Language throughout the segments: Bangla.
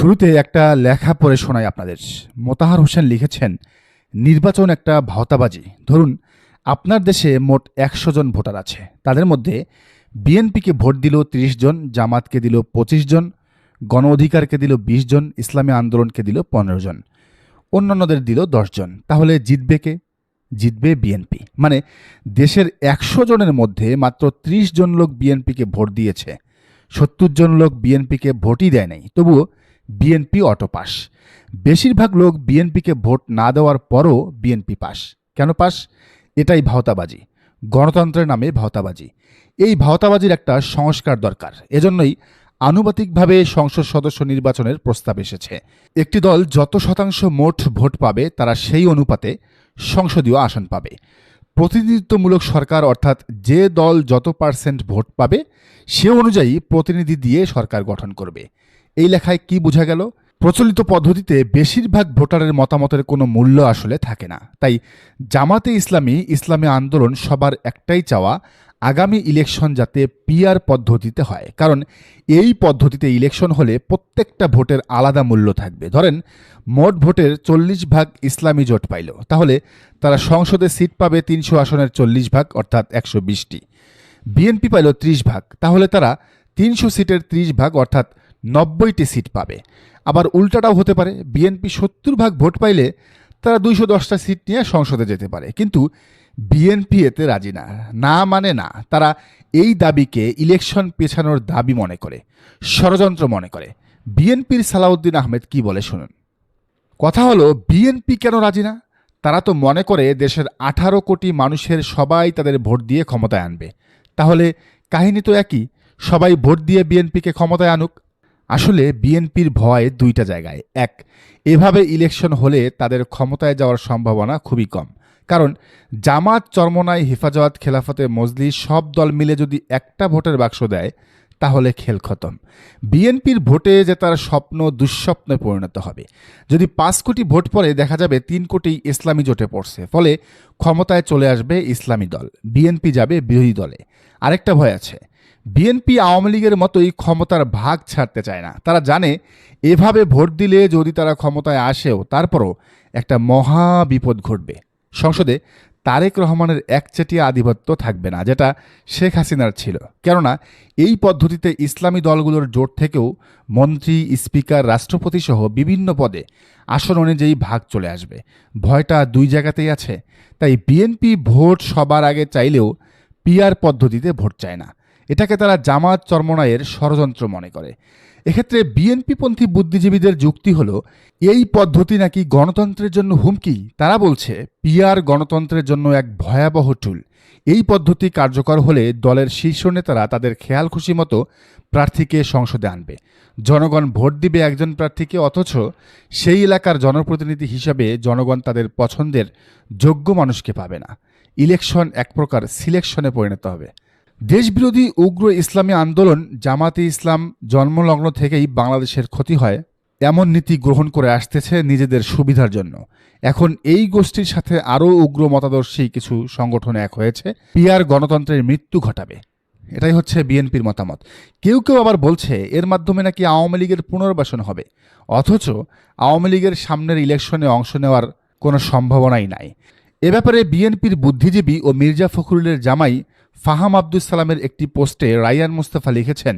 শুরুতে একটা লেখা পড়ে শোনাই আপনাদের। মোতাহার হোসেন লিখেছেন, নির্বাচন একটা ভাওতাবাজি। ধরুন, আপনার দেশে মোট একশো জন ভোটার আছে। তাদের মধ্যে বিএনপিকে ভোট দিল ৩০ জন, জামাতকে দিল ২৫ জন গণ অধিকারকে দিল ২০ জন, ইসলামী আন্দোলনকে দিল পনেরো জন। অন্যান্যদের দিল জন। তাহলে জিতবে কে? জিতবে বিএনপি। মানে দেশের একশো জনের মধ্যে মাত্র ৩০ জন লোক বিএনপিকে ভোট দিয়েছে। সত্তর জন লোক বিএনপিকে ভোটই দেয় নাই। তবুও বিএনপি অটো পাস বেশিরভাগ লোক বিএনপিকে ভোট না দেওয়ার পরও বিএনপি পাস কেন পাস এটাই ভাওতাবাজি। গণতন্ত্রের নামে ভাওতাবাজি। এই ভাওতাবাজির একটা সংস্কার দরকার। এজন্যই আনুপাতিকভাবে সংসদ সদস্য নির্বাচনের প্রস্তাব এসেছে। একটি দল যত শতাংশ মোট ভোট পাবে, তারা সেই অনুপাতে সংসদীয় আসন পাবে। প্রতিনিধিত্বমূলক সরকার, অর্থাৎ যে দল যত পার্সেন্ট ভোট পাবে, সে অনুযায়ী প্রতিনিধি দিয়ে সরকার গঠন করবে। এই লেখায় কি বোঝা গেল? প্রচলিত পদ্ধতিতে বেশিরভাগ ভোটারের মতামতের কোনো মূল্য আসলে থাকে না। তাই জামাতে ইসলামী ইসলামী আন্দোলন সবার একটাই চাওয়া, আগামী ইলেকশন যাতে পিআর পদ্ধতিতে হয়। কারণ এই পদ্ধতিতে ইলেকশন হলে প্রত্যেকটা ভোটের আলাদা মূল্য থাকবে। ধরেন, মোট ভোটের চল্লিশ ভাগ ইসলামী জোট পাইল। তাহলে তারা সংসদে সিট পাবে তিনশো আসনের চল্লিশ ভাগ, অর্থাৎ একশো বিশটি। বিএনপি পাইল ত্রিশ ভাগ। তাহলে তারা তিনশো সিটের ত্রিশ ভাগ, অর্থাৎ নব্বইটি সিট পাবে। আবার উল্টাটাও হতে পারে, বিএনপি সত্তর ভাগ ভোট পাইলে তারা দুইশো দশটা সিট নিয়ে সংসদে যেতে পারে। কিন্তু বিএনপি এতে রাজি না না মানে না, তারা এই দাবিকে ইলেকশন পেছানোর দাবি মনে করে, ষড়যন্ত্র মনে করে। বিএনপির সালাউদ্দিন আহমেদ কি বলে শুনুন। কথা হলো, বিএনপি কেন রাজি না? তারা তো মনে করে দেশের আঠারো কোটি মানুষের সবাই তাদের ভোট দিয়ে ক্ষমতায় আনবে। তাহলে কাহিনী তো একই, সবাই ভোট দিয়ে বিএনপিকে ক্ষমতায় আনুক আসলে বিএনপির ভয় দুইটা জায়গায়। এক, এভাবে ইলেকশন হলে তাদের ক্ষমতায় যাওয়ার সম্ভাবনা খুবই কম। কারণ জামাত, চরমনাই, হেফাজত, খেলাফতে মজলি সব দল মিলে যদি একটা ভোটের বাক্স দেয়, তাহলে খেল খতম। বিএনপির ভোটে যে তার স্বপ্ন দুঃস্বপ্নে পরিণত হবে। যদি পাঁচ কোটি ভোট পরে দেখা যাবে তিন কোটি ইসলামী জোটে পড়ছে। ফলে ক্ষমতায় চলে আসবে ইসলামী দল। বিএনপি যাবে বিরোধী দলে। আরেকটা ভয় আছে। বিএনপি আওয়ামী লীগের মতোই ক্ষমতার ভাগ ছাড়তে চায় না। তারা জানে, এভাবে ভোট দিলে যদি তারা ক্ষমতায় আসেও তারপরও একটা মহা বিপদ ঘটবে। সংসদে তারেক রহমানের একচেটিয়া আধিপত্য থাকবে না, যেটা শেখ হাসিনার ছিল। কেননা, এই পদ্ধতিতে ইসলামী দলগুলোর জোট থেকেও মন্ত্রী, স্পিকার রাষ্ট্রপতি সহ বিভিন্ন পদে আসন অনুযায়ী ভাগ চলে আসবে। ভয়টা দুই জায়গাতেই আছে। তাই বিএনপি ভোট সবার আগে চাইলেও পিআর পদ্ধতিতে ভোট চায় না। এটাকে তারা জামাত চরমনায়ের ষড়যন্ত্র মনে করে। এক্ষেত্রে বিএনপিপন্থী বুদ্ধিজীবীদের যুক্তি হলো, এই পদ্ধতি নাকি গণতন্ত্রের জন্য হুমকি? তারা বলছে, পিআর গণতন্ত্রের জন্য এক ভয়াবহ টুল। এই পদ্ধতি কার্যকর হলে দলের শীর্ষ নেতারা তাদের খেয়াল খুশি মতো প্রার্থীকে সংসদে আনবে। জনগণ ভোট দিবে একজন প্রার্থীকে, অথচ সেই এলাকার জনপ্রতিনিধি হিসাবে জনগণ তাদের পছন্দের যোগ্য মানুষকে পাবে না। ইলেকশন এক প্রকার সিলেকশনে পরিণত হবে। দেশবিরোধী উগ্র ইসলামী আন্দোলন জামাতে ইসলাম জন্মলগ্ন থেকেই বাংলাদেশের ক্ষতি হয়, এমন নীতি গ্রহণ করে আসতেছে নিজেদের সুবিধার জন্য। এখন এই গোষ্ঠীর সাথে আরও উগ্র মতাদর্শী কিছু সংগঠন এক হয়েছে পিয়ার গণতন্ত্রের মৃত্যু ঘটাবে। এটাই হচ্ছে বিএনপির মতামত। কেউ কেউ আবার বলছে, এর মাধ্যমে নাকি আওয়ামী লীগের পুনর্বাসন হবে। অথচ আওয়ামী লীগের সামনের ইলেকশনে অংশ নেওয়ার কোনো সম্ভাবনাই নাই। এ ব্যাপারে বিএনপির বুদ্ধিজীবী ও মির্জা ফখরুলের জামাই ফাহাম আব্দুল সালামের একটি পোস্টে রায়ান মুস্তাফা লিখেছেন,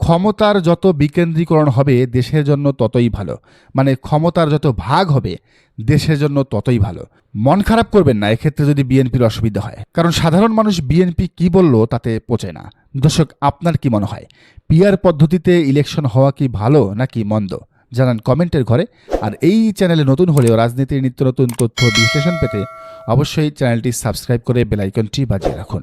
ক্ষমতার যত বিকেন্দ্রীকরণ হবে, দেশের জন্য ততই ভালো। মানে ক্ষমতার যত ভাগ হবে, দেশের জন্য ততই ভালো। মন খারাপ করবেন না, এক্ষেত্রে যদি বিএনপির অসুবিধা হয়। কারণ সাধারণ মানুষ বিএনপি কি বলল তাতে পচে না। দর্শক, আপনার কি মনে হয়? পিয়ার পদ্ধতিতে ইলেকশন হওয়া কি ভালো নাকি মন্দ? জানান কমেন্টের ঘরে। আর এই চ্যানেলে নতুন হলেও রাজনীতির নিত্য নতুন তথ্য বিশ্লেষণ পেতে অবশ্যই চ্যানেলটি সাবস্ক্রাইব করে বেলাইকনটি বাজিয়ে রাখুন।